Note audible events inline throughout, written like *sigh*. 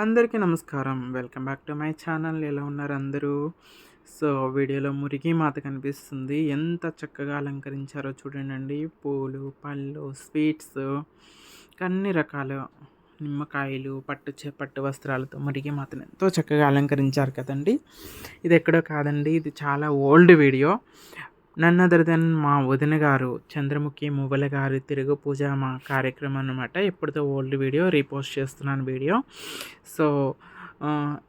అందరికీ నమస్కారం. Welcome back to my channel. ఎలా ఉన్నారు అందరూ? సో వీడియోలో మురిగి మాత కనిపిస్తుంది. ఎంత చక్కగా అలంకరించారో చూడండి పూలు పళ్ళు స్వీట్స్ అన్ని రకాల. నిమ్మకాయలు పట్టు చే పట్టు వస్త్రాలతో మురిగి మాతను ఎంతో చక్కగా అలంకరించారు కదండి. ఇది ఎక్కడో కాదండి. ఇది చాలా ఓల్డ్ వీడియో. నన్ను మా వదిన గారు చంద్రముఖి మువ్వల గారి తిరుగు పూజ మా కార్యక్రమం అనమాట ఎప్పుడుతో ఓల్డ్ వీడియో రీపోస్ట్ చేస్తున్నాను వీడియో. సో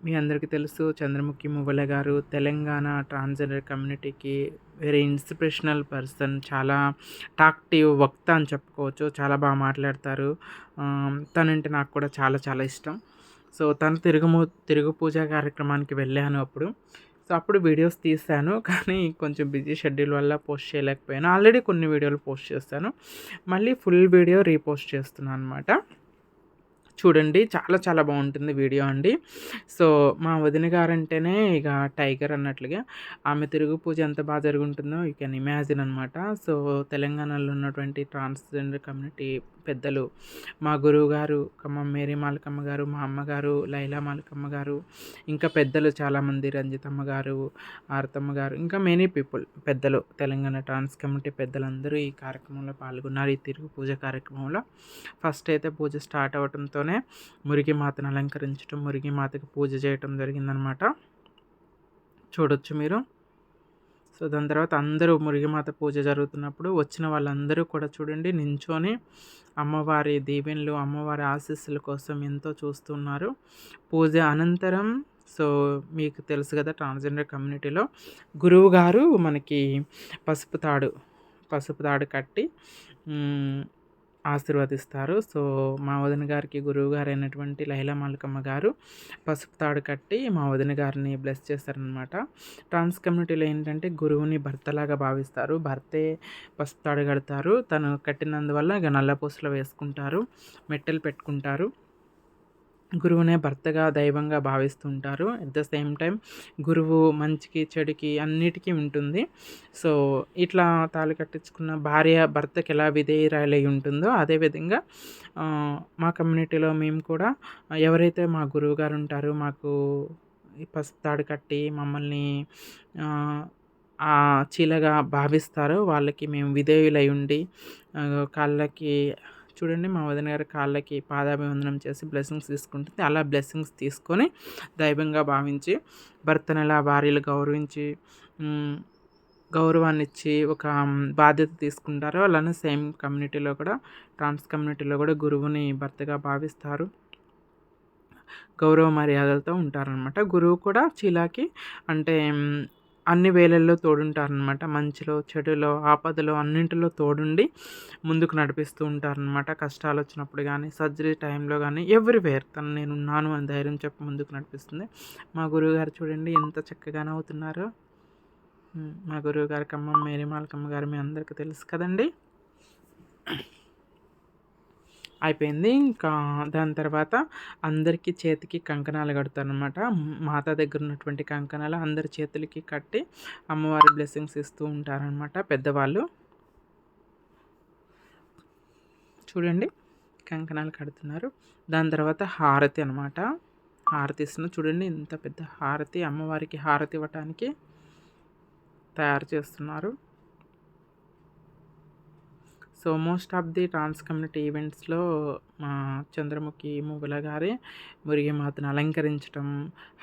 మీ అందరికీ తెలుసు చంద్రముఖి మువ్వల గారు తెలంగాణ ట్రాన్స్జెండర్ కమ్యూనిటీకి వెరీ ఇన్స్పిరేషనల్ పర్సన్ చాలా టాక్టివ్ వక్త అని చెప్పుకోవచ్చు చాలా బాగా మాట్లాడతారు. తనంటే నాకు కూడా చాలా చాలా ఇష్టం. సో తను తిరుగు తిరుగు పూజ కార్యక్రమానికి వెళ్ళాను అప్పుడు. సో అప్పుడు వీడియోస్ తీసాను కానీ కొంచెం బిజీ షెడ్యూల్ వల్ల పోస్ట్ చేయలేకపోయాను. ఆల్రెడీ కొన్ని వీడియోలు పోస్ట్ చేస్తాను మళ్ళీ ఫుల్ వీడియో రీపోస్ట్ చేస్తున్నాను అనమాట చూడండి చాలా చాలా బాగుంటుంది వీడియో అండి. సో మా వదిన గారు అంటేనే ఇక టైగర్ అన్నట్లుగా ఆమె తిరుగు పూజ ఎంత బాగా జరుగుంటుందో యూ కెన్ ఇమాజిన్ అనమాట సో తెలంగాణలో ఉన్నటువంటి ట్రాన్స్జెండర్ కమ్యూనిటీ పెద్దలు. మా గురువు గారు కమ్మ మేరీ మాలకమ్మ గారు మా అమ్మగారు లైలా మాలకమ్మ గారు ఇంకా పెద్దలు చాలామంది రంజితమ్మ గారు ఆరతమ్మ గారు ఇంకా మెనీ పీపుల్ పెద్దలు. తెలంగాణ ట్రాన్స్ కమ్యూనిటీ పెద్దలందరూ ఈ కార్యక్రమంలో పాల్గొన్నారు. ఈ తిరుగు పూజ కార్యక్రమంలో ఫస్ట్ అయితే పూజ స్టార్ట్ అవడంతోనే మురిగి మాతను అలంకరించడం మురిగి మాతకు పూజ చేయటం జరిగిందనమాట. చూడొచ్చు మీరు. సో దాని తర్వాత అందరూ మురిగిమాత పూజ జరుగుతున్నప్పుడు వచ్చిన వాళ్ళందరూ కూడా చూడండి నించోని అమ్మవారి దీవెనలు అమ్మవారి ఆశీస్సుల కోసం ఎంతో చూస్తున్నారు. పూజ అనంతరం సో మీకు తెలుసు కదా ట్రాన్స్జెండర్ కమ్యూనిటీలో గురువు గారు మనకి పసుపు తాడు పసుపు తాడు కట్టి ఆశీర్వదిస్తారు. సో మా వదిన గారికి గురువు గారు అయినటువంటి లైలా మాలకమ్మ గారు పసుపు తాడు కట్టి మా వదిన గారిని బ్లెస్ చేస్తారనమాట ట్రాన్స్ కమ్యూనిటీలో ఏంటంటే గురువుని భర్తలాగా భావిస్తారు. భర్తే పసుపు తాడు కడతారు. తను కట్టినందువల్ల ఇక నల్లపూసలు వేసుకుంటారు. మెట్టెలు పెట్టుకుంటారు. గురువునే భర్తగా దైవంగా భావిస్తుంటారు. ఎట్ ద సేమ్ టైం గురువు మంచికి చెడుకి అన్నిటికీ ఉంటుంది. సో ఇట్లా తాళి కట్టించుకున్న భార్య భర్తకి ఎలా విధేయురాలై ఉంటుందో అదేవిధంగా మా కమ్యూనిటీలో మేము కూడా ఎవరైతే మా గురువు గారు ఉంటారో మాకు పసుపు తాడు కట్టి మమ్మల్ని చీలగా భావిస్తారో వాళ్ళకి మేము విధేయులై ఉండి కాళ్ళకి చూడండి మా వదిన గారి కాళ్ళకి పాదాభివందనం చేసి బ్లెస్సింగ్స్ తీసుకుంటుంది. అలా బ్లెస్సింగ్స్ తీసుకొని దైవంగా భావించి భర్తను ఎలా భార్యలు గౌరవించి గౌరవాన్ని ఇచ్చి ఒక బాధ్యత తీసుకుంటారో అలానే సేమ్ కమ్యూనిటీలో కూడా ట్రాన్స్ కమ్యూనిటీలో కూడా గురువుని భర్తగా భావిస్తారు. గౌరవ మర్యాదలతో ఉంటారనమాట గురువు కూడా చీలాకి అంటే అన్ని వేళల్లో తోడుంటారనమాట మంచిలో చెడులో ఆపదలో అన్నింటిలో తోడుండి ముందుకు నడిపిస్తూ ఉంటారనమాట కష్టాలు వచ్చినప్పుడు కానీ సర్జరీ టైంలో కానీ ఎవ్రీవేర్ తను నేను ఉన్నాను అని ధైర్యం చెప్పి ముందుకు నడిపిస్తుంది. మా గురువుగారు చూడండి ఎంత చక్కగా నవ్వుతున్నారో. మా గురువు కమ్మ మేరీ మాలకమ్మ గారు మీ అందరికీ తెలుసు కదండి. అయిపోయింది. ఇంకా దాని తర్వాత అందరికీ చేతికి కంకణాలు కడతారనమాట మాత దగ్గర ఉన్నటువంటి కంకణాలు అందరి చేతులకి కట్టి అమ్మవారి బ్లెస్సింగ్స్ ఇస్తూ ఉంటారనమాట పెద్దవాళ్ళు. చూడండి కంకణాలు కడుతున్నారు. దాని తర్వాత హారతి అనమాట హారతి ఇస్తున్నారు చూడండి ఇంత పెద్ద హారతి అమ్మవారికి హారతి ఇవ్వటానికి తయారు చేస్తున్నారు. So most of the trans community ఈవెంట్స్లో మా చంద్రముఖి ముగ్గుల గారే మురిగిమాతను అలంకరించటం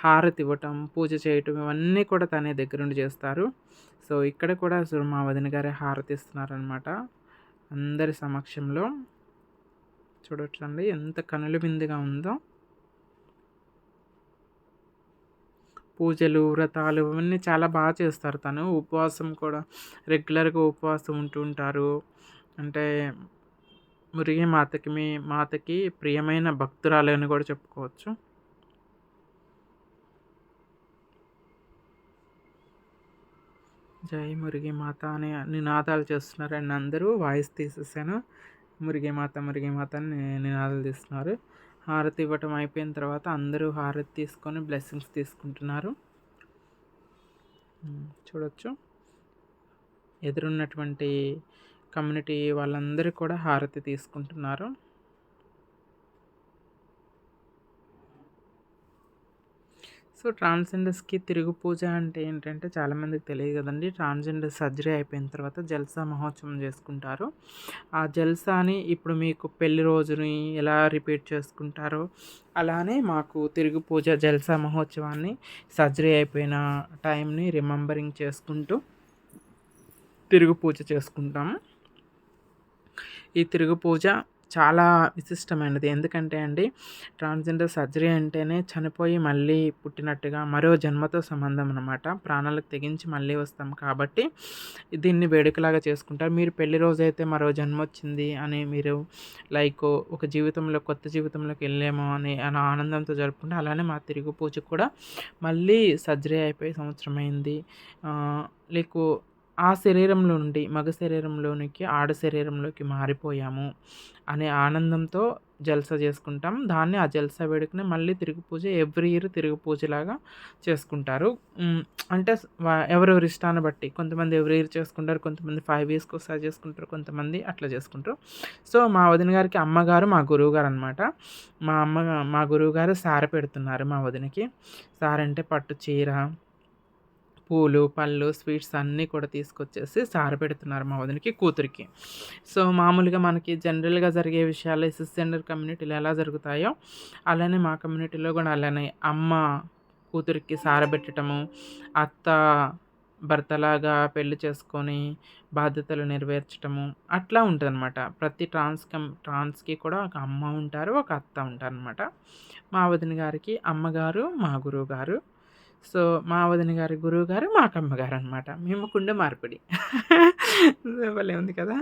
హారతి ఇవ్వటం పూజ చేయటం ఇవన్నీ కూడా తనే దగ్గరుండి చేస్తారు. సో ఇక్కడ కూడా అసలు మా వదిన గారే హారతి ఇస్తున్నారనమాట అందరి సమక్షంలో. చూడొచ్చండి ఎంత కనుల బిందుగా ఉందో. పూజలు వ్రతాలు ఇవన్నీ చాలా బాగా చేస్తారు తను. ఉపవాసం కూడా రెగ్యులర్గా ఉపవాసం ఉంటూ ఉంటారు. అంటే మురిగి మాతకి మీ మాతకి ప్రియమైన భక్తురాలు అని కూడా చెప్పుకోవచ్చు. జై మురిగి మాత అని నినాదాలు చేస్తున్నారండి అందరూ. వాయిస్ తీసేసాను. మురిగి మాత మురిగి మాత అని నినాదాలు తీస్తున్నారు హారతి ఇవ్వటం అయిపోయిన తర్వాత అందరూ హారతి తీసుకొని బ్లెస్సింగ్స్ తీసుకుంటున్నారు. చూడొచ్చు. ఎదురున్నటువంటి కమ్యూనిటీ వాళ్ళందరూ కూడా హారతి తీసుకుంటున్నారు. సో ట్రాన్స్జెండర్స్కి తిరుగు పూజ అంటే ఏంటంటే చాలామందికి తెలియదు కదండి. ట్రాన్స్జెండర్ సర్జరీ అయిపోయిన తర్వాత జల్సా మహోత్సవం చేసుకుంటారు. ఆ జల్సాని ఇప్పుడు మీకు పెళ్ళి రోజుని ఎలా రిపీట్ చేసుకుంటారో అలానే మాకు తిరుగు పూజ జల్సా మహోత్సవాన్ని సర్జరీ అయిపోయిన టైంని రిమెంబరింగ్ చేసుకుంటూ తిరుగు పూజ చేసుకుంటాము. ఈ తిరుగు పూజ చాలా విశిష్టమైనది. ఎందుకంటే అండి ట్రాన్స్జెండర్ సర్జరీ అంటేనే చనిపోయి మళ్ళీ పుట్టినట్టుగా మరో జన్మతో సంబంధం అనమాట ప్రాణాలకు తెగించి మళ్ళీ వస్తాం కాబట్టి దీన్ని వేడుకలాగా చేసుకుంటారు. మీరు పెళ్ళి రోజు అయితే మరో జన్మ వచ్చింది అని మీరు లైక్ ఒక జీవితంలో కొత్త జీవితంలోకి వెళ్ళేమో అని అని ఆనందంతో జరుపుకుంటే అలానే మా తిరుగు పూజ కూడా మళ్ళీ సర్జరీ అయిపోయి సంవత్సరం అయింది. లైక్ ఆ శరీరంలో నుండి మగ శరీరంలోనికి ఆడ శరీరంలోకి మారిపోయాము అనే ఆనందంతో జల్స చేసుకుంటాం. దాన్ని ఆ జల్స వేడుకని మళ్ళీ తిరుగు పూజ ఎవ్రీ ఇయర్ తిరుగు పూజలాగా చేసుకుంటారు. అంటే ఎవరెవరి ఇష్టాన్ని బట్టి కొంతమంది ఎవ్రీ ఇయర్ చేసుకుంటారు కొంతమంది ఫైవ్ ఇయర్స్కి ఒకసారి చేసుకుంటారు కొంతమంది అట్లా చేసుకుంటారు. సో మా వదిన గారికి అమ్మగారు మా గురువు గారు అనమాట మా అమ్మ మా గురువు గారు సార పెడుతున్నారు మా వదినకి. సార అంటే పట్టు చీర పూలు పళ్ళు స్వీట్స్ అన్నీ కూడా తీసుకొచ్చేసి సార పెడుతున్నారు మా వదినకి కూతురికి. సో మామూలుగా మనకి జనరల్గా జరిగే విషయాలు సిస్జెండర్ కమ్యూనిటీలో ఎలా జరుగుతాయో అలానే మా కమ్యూనిటీలో కూడా అలానే అమ్మ కూతురికి సారబెట్టడము అత్త భర్తలాగా పెళ్ళి చేసుకొని బాధ్యతలు నెరవేర్చడము అట్లా ఉంటుందన్నమాట. ప్రతి ట్రాన్స్ కమ్ ట్రాన్స్కి కూడా ఒక అమ్మ ఉంటారు ఒక అత్త ఉంటారనమాట మా వదిన గారికి అమ్మగారు మా గురువు గారు సో మా వదిన గారి గురువు గారు మా అమ్మగారు అనమాట మేము కుండ మార్పిడి. *laughs* భలే ఉంది కదా?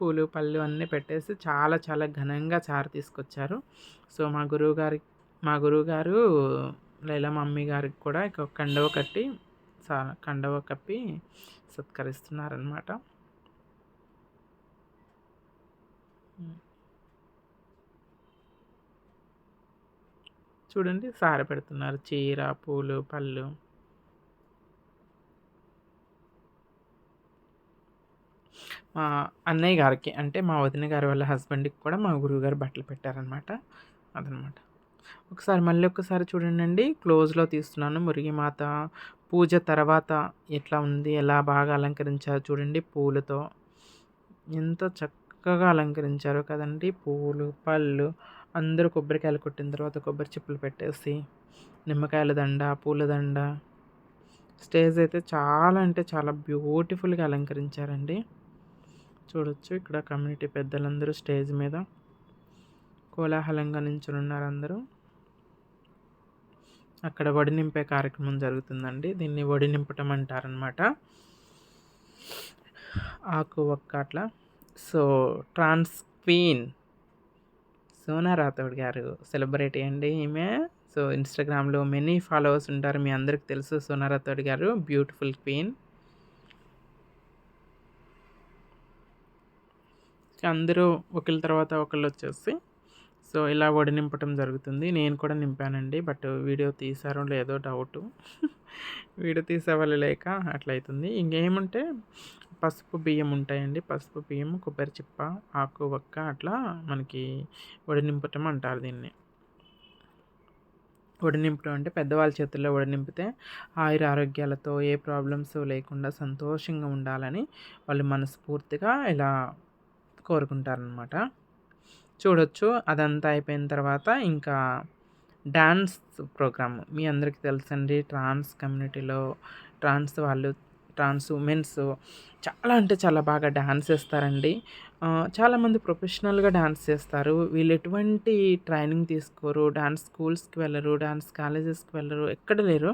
పూలు పళ్ళు అన్నీ పెట్టేసి చాలా చాలా ఘనంగా చారు తీసుకొచ్చారు. సో మా గురువు గారి మా గురువు గారు లేదా మమ్మీ గారికి కూడా ఇక కండవ కట్టి కండవ కప్పి సత్కరిస్తున్నారనమాట చూడండి సార పెడుతున్నారు. చీర పూలు పళ్ళు. మా అన్నయ్య గారికి అంటే మా వదిన గారి వాళ్ళ హస్బెండ్కి కూడా మా గురువుగారు బట్టలు పెట్టారనమాట అదనమాట ఒకసారి మళ్ళీ ఒకసారి చూడండి క్లోజ్లో తీస్తున్నాను. మురిగిమాత పూజ తర్వాత ఎట్లా ఉంది ఎలా బాగా అలంకరించారు చూడండి పూలతో. ఎంతో చక్కగా అలంకరించారు కదండి. పూలు పళ్ళు. అందరూ కొబ్బరికాయలు కొట్టిన తర్వాత కొబ్బరి చిప్పలు పెట్టేసి నిమ్మకాయల దండ పూల దండ. స్టేజ్ అయితే చాలా అంటే చాలా బ్యూటిఫుల్గా అలంకరించారండి. చూడొచ్చు ఇక్కడ కమ్యూనిటీ పెద్దలందరూ స్టేజ్ మీద కోలాహలంగా నించున్నారు అందరూ. అక్కడ వడి నింపే కార్యక్రమం జరుగుతుందండి. దీన్ని వడి నింపటం అంటారనమాట ఆకు ఒక్క అట్లా. So trans queen Sona Rathod garu celebrity అండి ఈమె. సో ఇన్స్టాగ్రామ్లో మెనీ ఫాలోవర్స్ ఉంటారు. మీ అందరికి తెలుసు సోనా రాథోడ్ గారు బ్యూటిఫుల్ క్వీన్. అందరూ ఒకరి తర్వాత ఒకళ్ళు వచ్చేసి సో ఇలా వడి నింపటం జరుగుతుంది. నేను కూడా నింపానండి బట్ వీడియో తీసారో లేదో డౌట్. *laughs* వీడియో తీసేవాళ్ళు లేక అట్లయితుంది. ఇంకేముంటే పసుపు బియ్యం ఉంటాయండి. పసుపు బియ్యం కొబ్బరి చిప్ప ఆకు వక్క అట్లా మనకి వడినింపటం అంటారు దీన్ని. నింపటం అంటే పెద్దవాళ్ళ చేతుల్లో నింపితే ఆయుర ఆరోగ్యాలతో ఏ ప్రాబ్లమ్స్ లేకుండా సంతోషంగా ఉండాలని వాళ్ళు మనస్ఫూర్తిగా ఇలా కోరుకుంటారనమాట చూడొచ్చు. అదంతా అయిపోయిన తర్వాత ఇంకా డ్యాన్స్ ప్రోగ్రామ్. మీ అందరికీ తెలుసండి. ట్రాన్స్ కమ్యూనిటీలో ట్రాన్స్ వాళ్ళు ట్రాన్స్ ఉమెన్స్ చాలా అంటే చాలా బాగా డ్యాన్స్ చేస్తారండి. చాలామంది ప్రొఫెషనల్గా డ్యాన్స్ చేస్తారు. వీళ్ళు ఎటువంటి ట్రైనింగ్ తీసుకోరు డ్యాన్స్ స్కూల్స్కి వెళ్ళరు డ్యాన్స్ కాలేజెస్కి వెళ్ళరు ఎక్కడ లేరు.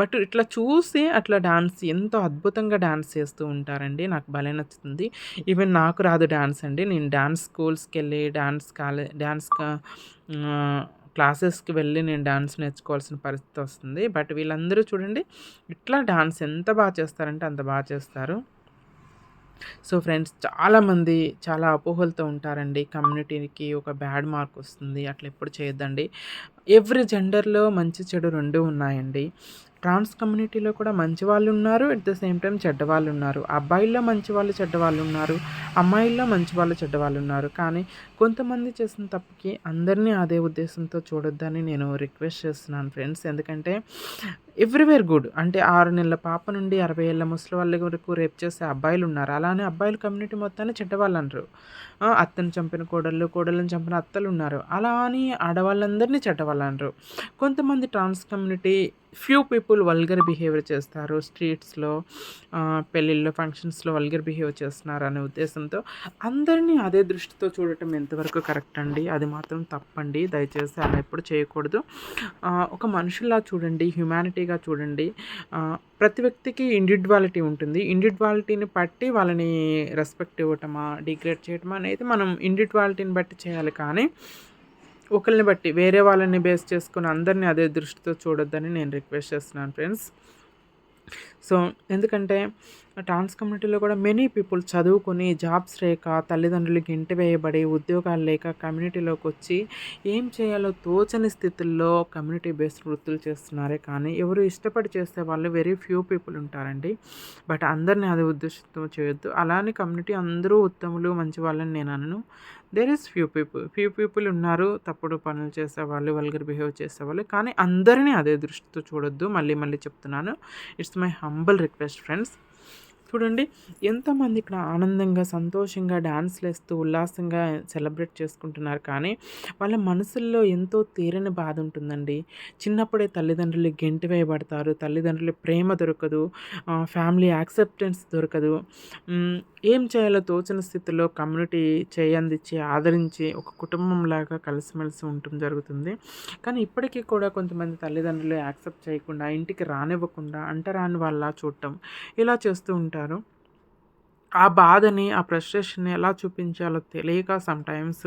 బట్ ఇట్లా చూసి అట్లా డ్యాన్స్ ఎంతో అద్భుతంగా డ్యాన్స్ చేస్తూ ఉంటారండి. నాకు భలే నచ్చుతుంది. ఈవెన్ నాకు రాదు డ్యాన్స్ అండి. నేను డ్యాన్స్ స్కూల్స్కి వెళ్ళి డ్యాన్స్ కాలే డ్యాన్స్ క్లాసెస్కి వెళ్ళి నేను డాన్స్ నేర్చుకోవాల్సిన పరిస్థితి వస్తుంది. బట్ వీళ్ళందరూ చూడండి ఇట్లా డాన్స్ ఎంత బాగా చేస్తారంటే అంత బాగా చేస్తారు. సో ఫ్రెండ్స్ చాలామంది చాలా అపోహలతో ఉంటారండి. కమ్యూనిటీకి ఒక బ్యాడ్ మార్క్ వస్తుంది. అట్లా ఎప్పుడు చేయొద్దండి. ఎవ్రీ జెండర్లో మంచి చెడు రెండు ఉన్నాయండి. ట్రాన్స్ కమ్యూనిటీలో కూడా మంచి వాళ్ళు ఉన్నారు అట్ ద సేమ్ టైం చెడ్డవాళ్ళు ఉన్నారు. అబ్బాయిల్లో మంచి వాళ్ళు చెడ్డవాళ్ళు ఉన్నారు. అమ్మాయిల్లో మంచి వాళ్ళు చెడ్డవాళ్ళు ఉన్నారు. కానీ కొంతమంది చేసిన తప్పుకి అందరినీ అదే ఉద్దేశంతో చూడొద్దని నేను రిక్వెస్ట్ చేస్తున్నాను ఫ్రెండ్స్ ఎందుకంటే ఎవ్రీవేర్ గుడ్. అంటే ఆరు నెలల పాప నుండి అరవై ఏళ్ళ ముసలి వాళ్ళ వరకు రేపు చేసే అబ్బాయిలు ఉన్నారు. అలానే అబ్బాయిల కమ్యూనిటీ మొత్తాన్ని చెడ్డవాళ్ళు అంటారు అత్తను చంపిన కోడళ్ళు కోడళ్ళని చంపిన అత్తలు ఉన్నారు. అలా అని ఆడవాళ్ళందరినీ చెడ్డవాళ్ళు అంటారు కొంతమంది trans community few people vulgar behaviour చేస్తారు. స్ట్రీట్స్లో పెళ్ళిళ్ళలో ఫంక్షన్స్లో వల్గర్ బిహేవ్ చేస్తున్నారు అనే ఉద్దేశంతో. అందరినీ అదే దృష్టితో చూడటం ఎంతవరకు కరెక్ట్ అండి? అది మాత్రం తప్పండి. దయచేసి అలా ఎప్పుడు చేయకూడదు. ఒక మనుషుల్లా చూడండి. హ్యుమానిటీగా చూడండి. ప్రతి వ్యక్తికి ఇండివిజువాలిటీ ఉంటుంది. ఇండివిజువాలిటీని బట్టి వాళ్ళని రెస్పెక్ట్ ఇవ్వటమా డిగ్రేడ్ చేయటమా అనేది మనం ఇండివిజువాలిటీని బట్టి చేయాలి. కానీ ఒకరిని బట్టి వేరే వాళ్ళని బేస్ చేసుకుని అందరినీ అదే దృష్టితో చూడొద్దని నేను రిక్వెస్ట్ చేస్తున్నాను ఫ్రెండ్స్ సో ఎందుకంటే ట్రాన్స్ కమ్యూనిటీలో కూడా మెనీ పీపుల్ చదువుకొని జాబ్స్ లేక తల్లిదండ్రులకి ఇంటి వేయబడి ఉద్యోగాలు లేక కమ్యూనిటీలోకి వచ్చి ఏం చేయాలో తోచని స్థితుల్లో కమ్యూనిటీ బేస్డ్ వృత్తులు చేస్తున్నారే. కానీ ఎవరు ఇష్టపడి చేస్తే వాళ్ళు వెరీ ఫ్యూ పీపుల్ ఉంటారండి. బట్ అందరినీ అది ఉద్దేశంతో చేయొద్దు. అలానే కమ్యూనిటీ అందరూ ఉత్తములు మంచి వాళ్ళని నేను అనను. There is few people few people ఉన్నారు. తప్పుడు పనులు చేసేవాళ్ళు వల్గర్ బిహేవ్ చేసేవాళ్ళు. కానీ అందరినీ అదే దృష్టితో చూడొద్దు. మళ్ళీ మళ్ళీ చెప్తున్నాను. It's my humble request friends చూడండి ఎంతమంది ఇక్కడ ఆనందంగా సంతోషంగా డ్యాన్స్లు వేస్తూ ఉల్లాసంగా సెలబ్రేట్ చేసుకుంటున్నారు. కానీ వాళ్ళ మనసుల్లో ఎంతో తీరని బాధ ఉంటుందండి. చిన్నప్పుడే తల్లిదండ్రులు గెంటి వేయబడతారు. తల్లిదండ్రులు ప్రేమ దొరకదు. ఫ్యామిలీ యాక్సెప్టెన్స్ దొరకదు. ఏం చేయాలో తోచిన స్థితిలో కమ్యూనిటీ చేయందిచ్చి ఆదరించి ఒక కుటుంబంలాగా కలిసిమెలిసి ఉండటం జరుగుతుంది. కానీ ఇప్పటికీ కూడా కొంతమంది తల్లిదండ్రులు యాక్సెప్ట్ చేయకుండా ఇంటికి రానివ్వకుండా అంటరాని వాళ్ళ చూడటం ఇలా చేస్తూ ఉంటారు. ఉంటారు ఆ బాధని ఆ ఫ్రస్ట్రేషన్ని ఎలా చూపించాలో తెలియక సమ్టైమ్స్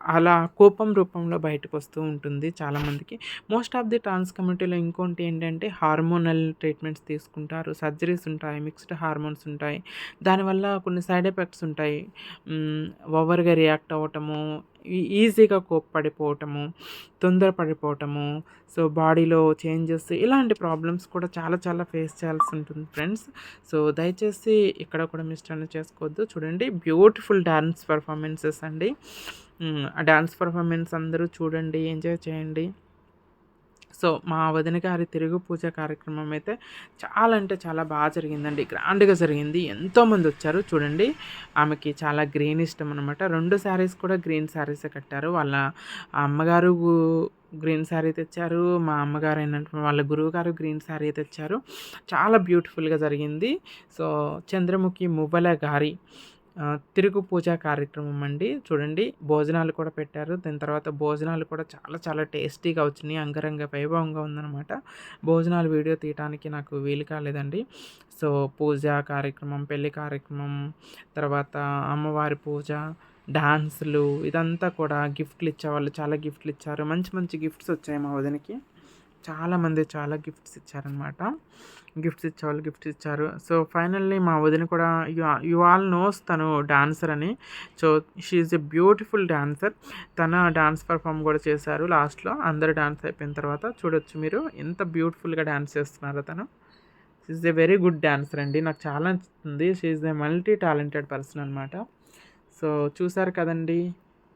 అలా కోపం రూపంలో బయటకు వస్తూ ఉంటుంది చాలామందికి. మోస్ట్ ఆఫ్ ది ట్రాన్స్ కమ్యూనిటీలో ఇంకోటి ఏంటంటే హార్మోనల్ ట్రీట్మెంట్స్ తీసుకుంటారు. సర్జరీస్ ఉంటాయి మిక్స్డ్ హార్మోన్స్ ఉంటాయి. దానివల్ల కొన్ని సైడ్ ఎఫెక్ట్స్ ఉంటాయి. ఓవర్గా రియాక్ట్ అవ్వటము ఈజీగా కోప్పడిపోవటము తొందరపడిపోవటము సో బాడీలో చేంజెస్ ఇలాంటి ప్రాబ్లమ్స్ కూడా చాలా చాలా ఫేస్ చేయాల్సి ఉంటుంది ఫ్రెండ్స్. సో దయచేసి ఇక్కడ కూడా మిస్టర్ చేసుకోవద్దు. చూడండి బ్యూటిఫుల్ డ్యాన్స్ పర్ఫార్మెన్సెస్ అండి. ఆ డ్యాన్స్ పర్ఫార్మెన్స్ అందరూ చూడండి ఎంజాయ్ చేయండి. సో మా వదిన గారి తిరుగు పూజ కార్యక్రమం అయితే చాలా అంటే చాలా బాగా జరిగిందండి. గ్రాండ్గా జరిగింది. ఎంతోమంది వచ్చారు. చూడండి ఆమెకి చాలా గ్రీన్ ఇష్టం అనమాట రెండు శారీస్ కూడా గ్రీన్ శారీసే కట్టారు. వాళ్ళ అమ్మగారు గ్రీన్ శారీ తెచ్చారు. మా అమ్మగారు అయినటువంటి వాళ్ళ గురువుగారు గ్రీన్ శారీ తెచ్చారు. చాలా బ్యూటిఫుల్గా జరిగింది. సో చంద్రముఖి మువ్వల గారి తిరుగు పూజ కార్యక్రమం అండి. చూడండి భోజనాలు కూడా పెట్టారు. దాని తర్వాత భోజనాలు కూడా చాలా చాలా టేస్టీగా వచ్చినాయి. అంగరంగ వైభవంగా ఉందన్నమాట. భోజనాలు వీడియో తీయడానికి నాకు వీలు కాలేదండి. సో పూజ కార్యక్రమం పెళ్ళి కార్యక్రమం తర్వాత అమ్మవారి పూజ డాన్సులు ఇదంతా కూడా గిఫ్ట్లు ఇచ్చేవాళ్ళు చాలా గిఫ్ట్లు ఇచ్చారు. మంచి మంచి గిఫ్ట్స్ వచ్చాయి మా వదినకి. చాలామంది చాలా గిఫ్ట్స్ ఇచ్చారనమాట. గిఫ్ట్స్ ఇచ్చేవాళ్ళు గిఫ్ట్స్ ఇచ్చారు. సో ఫైనల్లీ మా వదిన కూడా యు ఆల్ నోస్ తను డాన్సర్ అని. So she's a beautiful dancer తన డాన్స్ పర్ఫామ్ కూడా చేశారు లాస్ట్లో. అందరు డాన్స్ అయిపోయిన తర్వాత చూడొచ్చు మీరు. ఎంత బ్యూటిఫుల్గా డాన్స్ చేస్తున్నారో తను. She's a very good dancer అండి. నాకు చాలా నచ్చుతుంది. She's a multi talented person అనమాట. సో చూసారు కదండి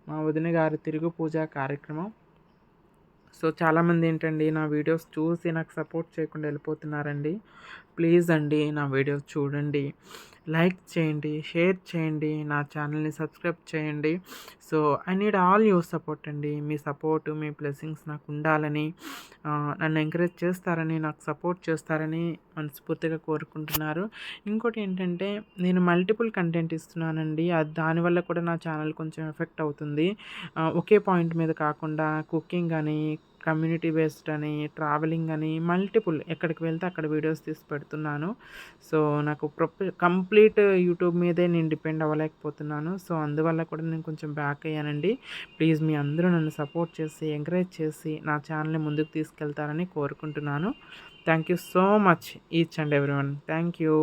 మా వదిన గారి తిరుగు పూజ కార్యక్రమం. సో చాలామంది ఏంటండి నా వీడియోస్ చూసి నాకు సపోర్ట్ చేయకుండా వెళ్ళిపోతున్నారండి. ప్లీజ్ అండి నా వీడియోస్ చూడండి. లైక్ చేయండి షేర్ చేయండి నా ఛానల్ని సబ్స్క్రైబ్ చేయండి. So I need all your support అండి. మీ సపోర్ట్ మీ బ్లెస్సింగ్స్ నాకు ఉండాలని నన్ను ఎంకరేజ్ చేస్తారని నాకు సపోర్ట్ చేస్తారని మనస్ఫూర్తిగా కోరుకుంటున్నారు. ఇంకోటి ఏంటంటే నేను మల్టిపుల్ కంటెంట్ ఇస్తున్నానండి. అది దానివల్ల కూడా నా ఛానల్ కొంచెం ఎఫెక్ట్ అవుతుంది. ఒకే పాయింట్ మీద కాకుండా కుకింగ్ కానీ కమ్యూనిటీ బేస్డ్ అని ట్రావెలింగ్ అని మల్టిపుల్ ఎక్కడికి వెళ్తే అక్కడ వీడియోస్ తీసి పెడుతున్నాను. సో నాకు ప్రొప కంప్లీట్ యూట్యూబ్ మీదే నేను డిపెండ్ అవ్వలేకపోతున్నాను. సో అందువల్ల కూడా నేను కొంచెం బ్యాక్ అయ్యానండి. ప్లీజ్ మీ అందరూ నన్ను సపోర్ట్ చేసి ఎంకరేజ్ చేసి నా ఛానల్ని ముందుకు తీసుకెళ్తారని కోరుకుంటున్నాను. Thank you so much each and everyone. Thank you.